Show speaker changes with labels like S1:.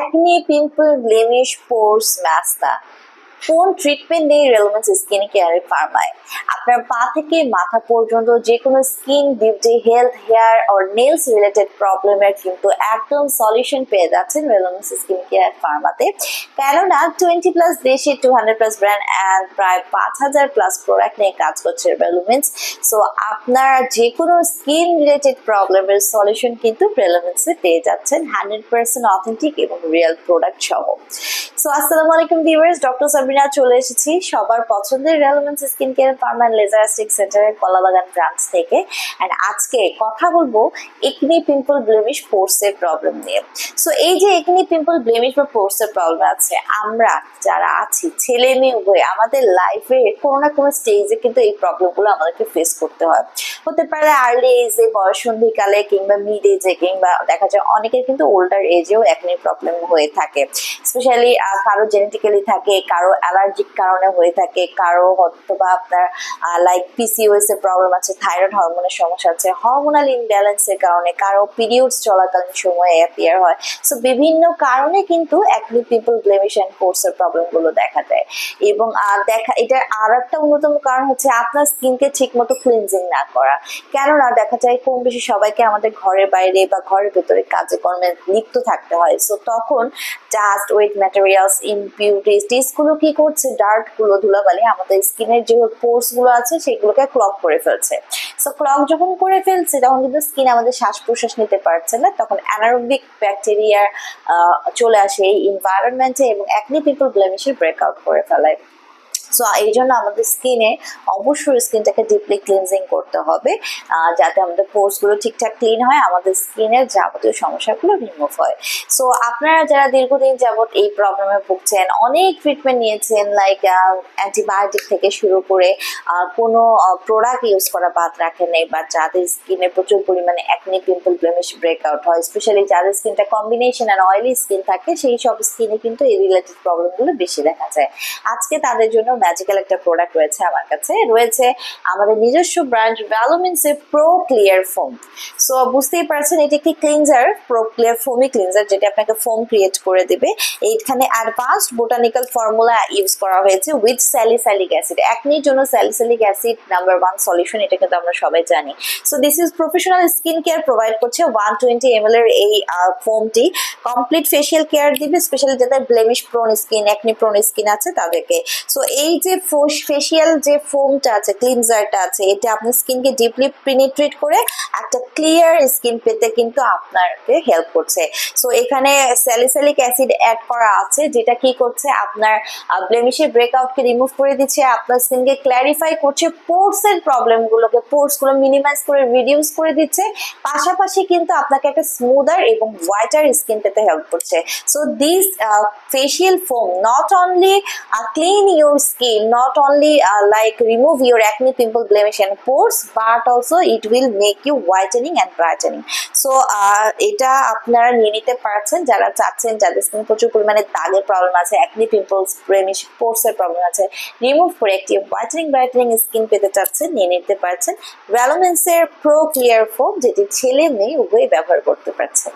S1: Acne pimple, blemish, pores, ম্যাস্তা কোন treatment নেই রেলমেন্স স্কিন কেয়ারের ফার্মায় আপনার পা থেকে মাথা পর্যন্ত যে কোনো skin beauty health hair or nails related প্রবলেমের কিন্তু একদম সলিউশন পেয়ে যাচ্ছেন রেলমেন্স স্কিন কেয়ার ফার্মাতে কেননা টোয়েন্টি প্লাস দেশে two hundred plus brand and প্রায় পাঁচ হাজার প্লাস প্রোডাক্ট নিয়ে কাজ করছে রেলমেন্স সো আপনারা যে কোনো স্কিন রিলেটেড প্রবলেমের সলিউশন কিন্তু রেলমেন্সে পেয়ে যাচ্ছেন। হান্ড্রেড পার্সেন্ট অথেন্টিক এবং রিয়েল প্রোডাক্ট সহ। সো আসসালামু আলাইকুম ভিউয়ার্স ডক্টর সাবিনা চলে এসেছি। সবার পছন্দের রেলেভেন্স স্কিন কেয়ার পার্মানেন্ট লেজারিস্টিক সেন্টারের কলাবাগান ব্রাঞ্চ থেকে। অ্যান্ড আজকে কথা বলব একনি পিম্পল ব্লেমিশ পোর্সের প্রবলেম নিয়ে। সো এই যে একনি পিম্পল ব্লেমিশ বা পোর্সের প্রবলেম আছে, আমরা যারা আছি, ছেলে মেয়ে উভয়, আমাদের লাইফে কোনো না কোনো স্টেজে কিন্তু এই প্রবলেমগুলো আমাদেরকে ফেস করতে হয়। হতে পারে আর্লি এজে বয়সন্ধিকালে কিংবা মিড এজে কিংবা দেখা যায় অনেকের কিন্তু ওল্ডার এজেও একনি প্রবলেম হয়ে থাকে। স্পেশালি কারও জেনেটিক্যালি থাকে, কারও অ্যালার্জিক কারণে হয়ে থাকে, কারও হয়তো বা আপনার লাইক পিসিওএস এর প্রবলেম আছে থাইরয়েড হরমোনের সমস্যা আছে হরমোনাল ইমব্যালেন্সের কারণে কারও পিরিয়ডস চলাকালীন সময়ে অ্যাপিয়ার হয়। সো বিভিন্ন কারণে কিন্তু অ্যাকনি পিপল ব্লেমিশ অ্যান্ড কোর্সের প্রবলেমগুলো দেখা দেয়। এবং দেখা এটার আর একটা অন্যতম কারণ হচ্ছে আপনার স্কিনকে ঠিক মতো ক্লিনজিং না করা। কেননা দেখা যায় কম বেশি সবাইকে আমাদের ঘরের বাইরে বা ঘরের ভেতরে কাজে কর্মে লিপ্ত থাকতে হয়। সো তখন ডাস্ট ওয়েট ম্যাটেরিয়ালস ইমপিউরিটিসগুলো কি করছে ডার্টগুলো, ধুলাবালি, আমাদের স্কিনের যে পোর্সগুলো আছে, সেগুলোকে ক্লক করে ফেলছে। সো ক্লক যখন করে ফেলছে, তখন কিন্তু স্কিন আমাদের শ্বাস প্রশ্বাস নিতে পারছে না, তখন অ্যানারোবিক ব্যাকটেরিয়া চলে আসে এই এনভায়রনমেন্টে এবং একনি পিপল ব্লেমিশের ব্রেকআউট করে ফেলায়। সো এই জন্য আমাদের স্কিনে অবশ্যই স্কিনটাকে ডিপলি ক্লিনজিং করতে হবে যাতে আমাদের পোর্সগুলো ঠিকঠাক ক্লিন হয়, আমাদের স্কিনের যাবতীয় সমস্যাগুলো রিমুভ হয়। সো আপনারা যারা দীর্ঘদিন যাবত এই প্রবলেমে ভুগছেন, অনেক ট্রিটমেন্ট নিয়েছেন লাইক অ্যান্টিবায়োটিক থেকে শুরু করে কোনো প্রোডাক্ট ইউজ করা বাদ রাখেন নাই, বা যাদের স্কিনে প্রচুর পরিমাণে একনি পিম্পল ব্লেমিশ ব্রেকআউট হয় স্পেশালি যাদের স্কিনটা কম্বিনেশন অ্যান্ড অয়েলি স্কিন থাকে, সেই সব স্কিনে কিন্তু এই রিলেটেড প্রবলেমগুলো বেশি দেখা যায়। আজকে তাদের জন্য ম্যাজিক্যাল একটা প্রোডাক্ট রয়েছে আমার কাছে। রয়েছে আমাদের নিজস্ব ব্র্যান্ড ভ্যালোমিনসের প্রো ক্লিয়ার ফোম সো বুঝতেই পারছেন, এটি একটি cleanser pro clear foamy cleanser যেটা আপনাকে ফোম ক্রিয়েট করে দেবে। এইখানে অ্যাডভান্সড বোটানিক্যাল ফর্মুলা ইউজ করা হয়েছে উইথ স্যালিসালিক অ্যাসিড একনির জন্য salicylic acid number one solution এটা কিন্তু আমরা সবাই জানি। So this is professional skin care provide করছে ওয়ান টোয়েন্টি এম এর এই ফোমটি কমপ্লিট ফেশিয়াল কেয়ার দিবে স্পেশালি যাদের blemish prone skin acne prone skin আছে তাদেরকে। সো এই যে ফেশিয়াল যে ফোমটা আছে ক্লিনজারটা আছে, এটা আপনার স্কিনকে ডিপলি পেনিট্রেট করে একটা ক্লিয়ার স্কিন পেতে কিন্তু আপনাকে হেল্প করছে। সো এখানে স্যালিসালিক অ্যাসিড অ্যাড করা আছে, যেটা কি করছে, আপনার ব্লেমিশের ব্রেকআউটকে রিমুভ করে দিচ্ছে, আপনার স্কিনকে ক্ল্যারিফাই করছে পোর্স এর প্রবলেমগুলোকে পোর্সগুলো মিনিমাইজ করে রিডিউস করে দিচ্ছে, পাশাপাশি কিন্তু আপনাকে একটা স্মুদার এবং হোয়াইটার স্কিন পেতে হেল্প করছে। So this facial foam not only clean your skin not only uh, like remove your acne pimple blemish and pores but also it will make you whitening and brightening. So uh, এটা আপনারা নিয়ে নিতে পারছেন যারা চাচ্ছেন যাদের skin প্রচুর পরিমাণে দাগের প্রবলেম আছে acne pimples blemish pores এর প্রবলেম আছে রিমুভ করে একটি হোয়াইটেনিং ব্রাইটেনিং স্কিন পেতে চাচ্ছেন নিয়ে নিতে পারছেন ভ্যালোমেন্সের প্রো ক্লিয়ার ফোম যেটি ছেলে মেয়ে উভয়ই ব্যবহার করতে পারছেন